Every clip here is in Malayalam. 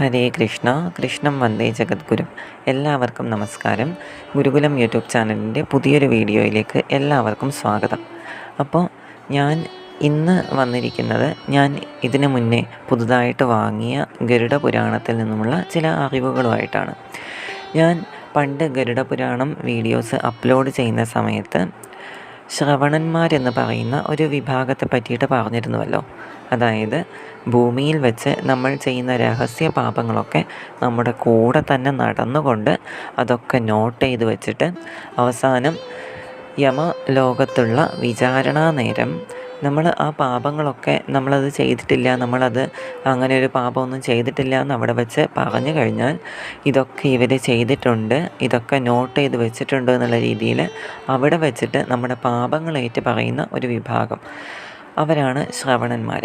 ഹരേ കൃഷ്ണ കൃഷ്ണം വന്ദേ ജഗദ്ഗുരു. എല്ലാവർക്കും നമസ്കാരം. ഗുരുകുലം യൂട്യൂബ് ചാനലിന്റെ പുതിയൊരു വീഡിയോയിലേക്ക് എല്ലാവർക്കും സ്വാഗതം. അപ്പോൾ ഞാൻ ഇന്ന് വന്നിരിക്കുന്നത് ഞാൻ ഇതിനു മുന്നേ പുതുതായിട്ട് വാങ്ങിയ ഗരുഡ പുരാണത്തിൽ നിന്നുമുള്ള ചില അറിവുകളുമായിട്ടാണ്. ഞാൻ പണ്ട് ഗരുഡ പുരാണം വീഡിയോസ് അപ്ലോഡ് ചെയ്യുന്ന സമയത്ത് ശ്രവണന്മാരെന്ന് പറയുന്ന ഒരു വിഭാഗത്തെ പറ്റിയിട്ട് പറഞ്ഞിരുന്നുവല്ലോ. അതായത് ഭൂമിയിൽ വെച്ച് നമ്മൾ ചെയ്യുന്ന രഹസ്യ പാപങ്ങളൊക്കെ നമ്മുടെ കൂടെ തന്നെ നടന്നുകൊണ്ട് അതൊക്കെ നോട്ട് ചെയ്ത് വെച്ചിട്ട് അവസാനം യമ ലോകത്തുള്ള വിചാരണാ നേരം നമ്മൾ ആ പാപങ്ങളൊക്കെ നമ്മളത് ചെയ്തിട്ടില്ല നമ്മളത് അങ്ങനെ ഒരു പാപമൊന്നും ചെയ്തിട്ടില്ല എന്ന് അവിടെ വെച്ച് പറഞ്ഞു കഴിഞ്ഞാൽ ഇതൊക്കെ ഇവർ ചെയ്തിട്ടുണ്ട് ഇതൊക്കെ നോട്ട് ചെയ്ത് വെച്ചിട്ടുണ്ട് എന്നുള്ള രീതിയിൽ അവിടെ വെച്ചിട്ട് നമ്മുടെ പാപങ്ങളേറ്റ് പറയുന്ന ഒരു വിഭാഗം അവരാണ് ശ്രവണന്മാർ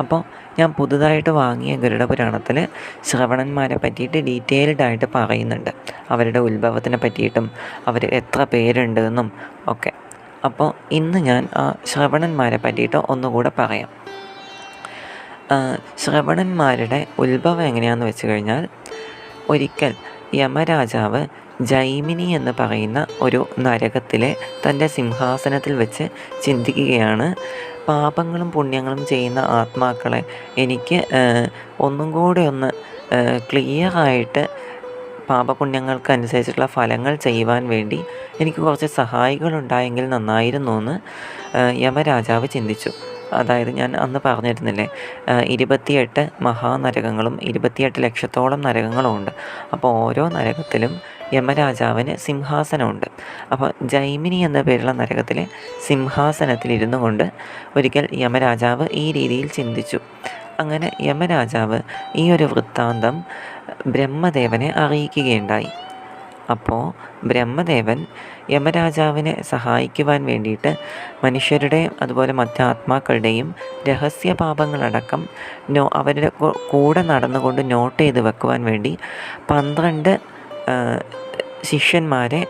അപ്പോൾ ഞാൻ പുതുതായിട്ട് വാങ്ങിയ ഗരുഡപുരാണത്തിൽ ശ്രവണന്മാരെ പറ്റിയിട്ട് ഡീറ്റെയിൽഡ് ആയിട്ട് പറയുന്നുണ്ട്. അവരുടെ ഉത്ഭവത്തിനെ പറ്റിയിട്ടും അവർ എത്ര പേരുണ്ടെന്നും ഒക്കെ. അപ്പോൾ ഇന്ന് ഞാൻ ആ ശ്രവണന്മാരെ പറ്റിയിട്ട് ഒന്നുകൂടെ പറയാം. ശ്രവണന്മാരുടെ ഉത്ഭവം എങ്ങനെയാണെന്ന് വെച്ച് കഴിഞ്ഞാൽ ഒരിക്കൽ യമരാജാവ് ജൈമിനി എന്ന് പറയുന്ന ഒരു നരകത്തിലെ തന്റെ സിംഹാസനത്തിൽ വെച്ച് ചിന്തിക്കുകയാണ് പാപങ്ങളും പുണ്യങ്ങളും ചെയ്യുന്ന ആത്മാക്കളെ എനിക്ക് ഒന്നും കൂടെ ഒന്ന് ക്ലിയറായിട്ട് പാപപുണ്യങ്ങൾക്ക് അനുസരിച്ചിട്ടുള്ള ഫലങ്ങൾ ചെയ്യുവാൻ വേണ്ടി എനിക്ക് കുറച്ച് സഹായികളുണ്ടായെങ്കിൽ നന്നായിരുന്നു എന്ന് യമരാജാവ് ചിന്തിച്ചു. അതായത് ഞാൻ അന്ന് പറഞ്ഞിരുന്നില്ലേ ഇരുപത്തിയെട്ട് മഹാനരകങ്ങളും ഇരുപത്തിയെട്ട് ലക്ഷത്തോളം നരകങ്ങളും ഉണ്ട് അപ്പോൾ ഓരോ നരകത്തിലും യമരാജാവിന് സിംഹാസനമുണ്ട്. അപ്പോൾ ജൈമിനി എന്ന പേരുള്ള നരകത്തിലെ സിംഹാസനത്തിൽ ഇരുന്നു കൊണ്ട് ഒരിക്കൽ യമരാജാവ് ഈ രീതിയിൽ ചിന്തിച്ചു. അങ്ങനെ യമരാജാവ് ഈ ഒരു വൃത്താന്തം ബ്രഹ്മദേവനെ അറിയിക്കുകയുണ്ടായി. അപ്പോൾ ബ്രഹ്മദേവൻ യമരാജാവിനെ സഹായിക്കുവാൻ വേണ്ടിയിട്ട് മനുഷ്യരുടെയും അതുപോലെ മറ്റാത്മാക്കളുടെയും രഹസ്യ പാപങ്ങളടക്കം നോ അവരുടെ കൂടെ നടന്നുകൊണ്ട് നോട്ട് ചെയ്ത് വെക്കുവാൻ വേണ്ടി പന്ത്രണ്ട് ശിഷ്യന്മാരെ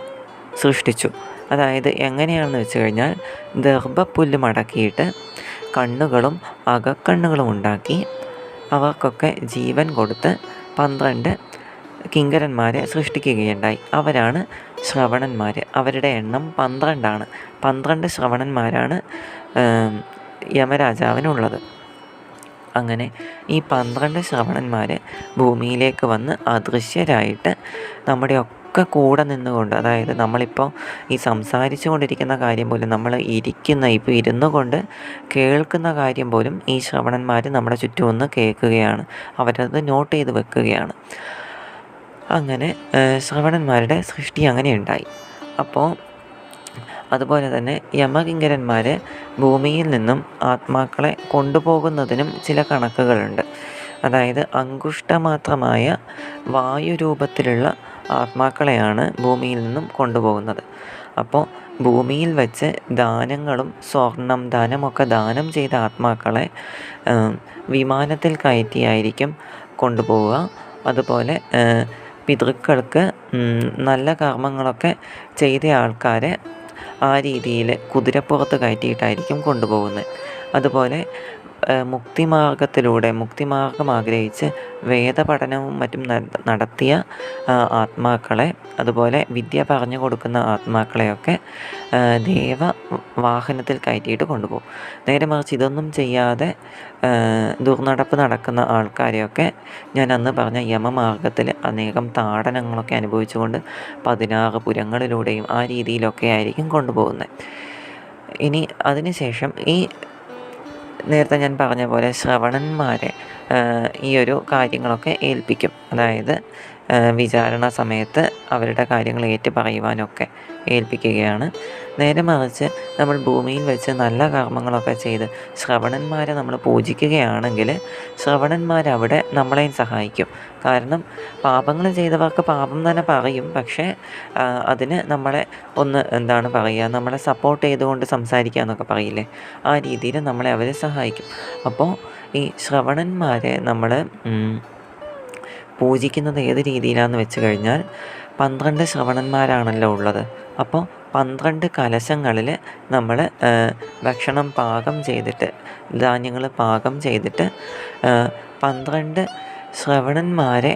സൃഷ്ടിച്ചു. അതായത് എങ്ങനെയാണെന്ന് വെച്ച് കഴിഞ്ഞാൽ ദർഭപ്പുല്ല് മടക്കിയിട്ട് കണ്ണുകളും അകക്കണ്ണുകളും ഉണ്ടാക്കി അവർക്കൊക്കെ ജീവൻ കൊടുത്ത് പന്ത്രണ്ട് കിങ്കരന്മാരെ സൃഷ്ടിക്കുകയുണ്ടായി. അവരാണ് ശ്രവണന്മാർ അവരുടെ എണ്ണം പന്ത്രണ്ടാണ്. പന്ത്രണ്ട് ശ്രവണന്മാരാണ് യമരാജാവിനുള്ളത്. അങ്ങനെ ഈ പന്ത്രണ്ട് ശ്രവണന്മാർ ഭൂമിയിലേക്ക് വന്ന് അദൃശ്യരായിട്ട് നമ്മുടെ ഒക്കെ കൂടെ നിന്നുകൊണ്ട് അതായത് നമ്മളിപ്പോൾ ഈ സംസാരിച്ചു കൊണ്ടിരിക്കുന്ന കാര്യം പോലും നമ്മൾ ഇരിക്കുന്ന ഇപ്പോൾ ഇരുന്നു കൊണ്ട് കേൾക്കുന്ന കാര്യം പോലും ഈ ശ്രവണന്മാർ നമ്മുടെ ചുറ്റും ഒന്ന് കേൾക്കുകയാണ്. അവരത് നോട്ട് ചെയ്ത് വെക്കുകയാണ്. അങ്ങനെ ശ്രവണന്മാരുടെ സൃഷ്ടി അങ്ങനെ ഉണ്ടായി. അപ്പോൾ അതുപോലെ തന്നെ യമകിങ്കരന്മാർ ഭൂമിയിൽ നിന്നും ആത്മാക്കളെ കൊണ്ടുപോകുന്നതിനും ചില കണക്കുകളുണ്ട്. അതായത് അങ്കുഷ്ടമാത്രമായ വായുരൂപത്തിലുള്ള ആത്മാക്കളെയാണ് ഭൂമിയിൽ നിന്നും കൊണ്ടുപോകുന്നത്. അപ്പോൾ ഭൂമിയിൽ വെച്ച് ദാനങ്ങളും സ്വർണം ധനമൊക്കെ ദാനം ചെയ്ത ആത്മാക്കളെ വിമാനത്തിൽ കയറ്റിയായിരിക്കും കൊണ്ടുപോവുക. അതുപോലെ പിതൃക്കൾക്ക് നല്ല കർമ്മങ്ങളൊക്കെ ചെയ്ത ആൾക്കാരെ ആ രീതിയിൽ കുതിരപ്പുറത്ത് കയറ്റിയിട്ടായിരിക്കും കൊണ്ടുപോകുന്നത്. അതുപോലെ മുക്തിമാർഗത്തിലൂടെ മുക്തിമാർഗം ആഗ്രഹിച്ച് വേദപഠനവും മറ്റും നടത്തിയ ആത്മാക്കളെ അതുപോലെ വിദ്യ പറഞ്ഞു കൊടുക്കുന്ന ആത്മാക്കളെയൊക്കെ ദേവ വാഹനത്തിൽ കയറ്റിയിട്ട് കൊണ്ടുപോകും. നേരെ മറിച്ച് ഇതൊന്നും ചെയ്യാതെ ദുർനടപ്പ് നടക്കുന്ന ആൾക്കാരെയൊക്കെ ഞാൻ അന്ന് പറഞ്ഞ യമമാർഗത്തിൽ അനേകം താടനങ്ങളൊക്കെ അനുഭവിച്ചുകൊണ്ട് പതിനാറ് പുരങ്ങളിലൂടെയും ആ രീതിയിലൊക്കെ ആയിരിക്കും കൊണ്ടുപോകുന്നത്. ഇനി അതിനുശേഷം ഈ നേരത്തെ ഞാൻ പറഞ്ഞ പോലെ ശ്രവണന്മാരെ ഈ ഒരു കാര്യങ്ങളൊക്കെ ഏൽപ്പിക്കും. അതായത് വിചാരണ സമയത്ത് അവരുടെ കാര്യങ്ങൾ ഏറ്റു പറയുവാനൊക്കെ ഏൽപ്പിക്കുകയാണ്. നേരെ മറിച്ച് നമ്മൾ ഭൂമിയിൽ വെച്ച് നല്ല കർമ്മങ്ങളൊക്കെ ചെയ്ത് ശ്രവണന്മാരെ നമ്മൾ പൂജിക്കുകയാണെങ്കിൽ ശ്രവണന്മാരവിടെ നമ്മളെയും സഹായിക്കും. കാരണം പാപങ്ങൾ ചെയ്തവർക്ക് പാപം തന്നെ പറയും. പക്ഷേ അതിന് നമ്മളെ ഒന്ന് എന്താണ് പറയുക നമ്മളെ സപ്പോർട്ട് ചെയ്തുകൊണ്ട് സംസാരിക്കുക എന്നൊക്കെ പറയില്ലേ? ആ രീതിയിൽ നമ്മളെ അവരെ സഹായിക്കും. അപ്പോൾ ഈ ശ്രവണന്മാരെ നമ്മൾ പൂജിക്കുന്നത് ഏത് രീതിയിലാണെന്ന് വെച്ച് കഴിഞ്ഞാൽ പന്ത്രണ്ട് ശ്രവണന്മാരാണല്ലോ ഉള്ളത്. അപ്പോൾ പന്ത്രണ്ട് കലശങ്ങളിൽ നമ്മൾ ഭക്ഷണം പാകം ചെയ്തിട്ട് ധാന്യങ്ങൾ പാകം ചെയ്തിട്ട് പന്ത്രണ്ട് ശ്രവണന്മാരെ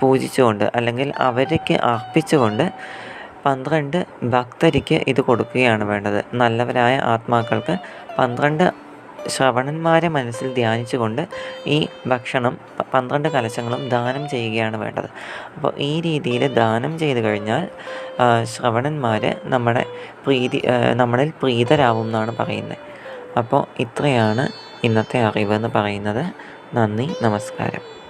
പൂജിച്ചുകൊണ്ട് അല്ലെങ്കിൽ അവർക്ക് അർപ്പിച്ചുകൊണ്ട് പന്ത്രണ്ട് ഭക്തർക്ക് ഇത് കൊടുക്കുകയാണ് വേണ്ടത്. നല്ലവരായ ആത്മാക്കൾക്ക് പന്ത്രണ്ട് ശ്രവണന്മാരെ മനസ്സിൽ ധ്യാനിച്ചുകൊണ്ട് ഈ ഭക്ഷണം പന്ത്രണ്ട് കലശങ്ങളും ദാനം ചെയ്യുകയാണ് വേണ്ടത്. അപ്പോൾ ഈ രീതിയിൽ ദാനം ചെയ്തു കഴിഞ്ഞാൽ ശ്രവണന്മാർ നമ്മുടെ പ്രീതി നമ്മളിൽ പ്രീതരാവും എന്നാണ് പറയുന്നത് അപ്പോൾ ഇത്രയാണ് ഇന്നത്തെ അറിവ് എന്ന് പറയുന്നത്. നന്ദി നമസ്കാരം.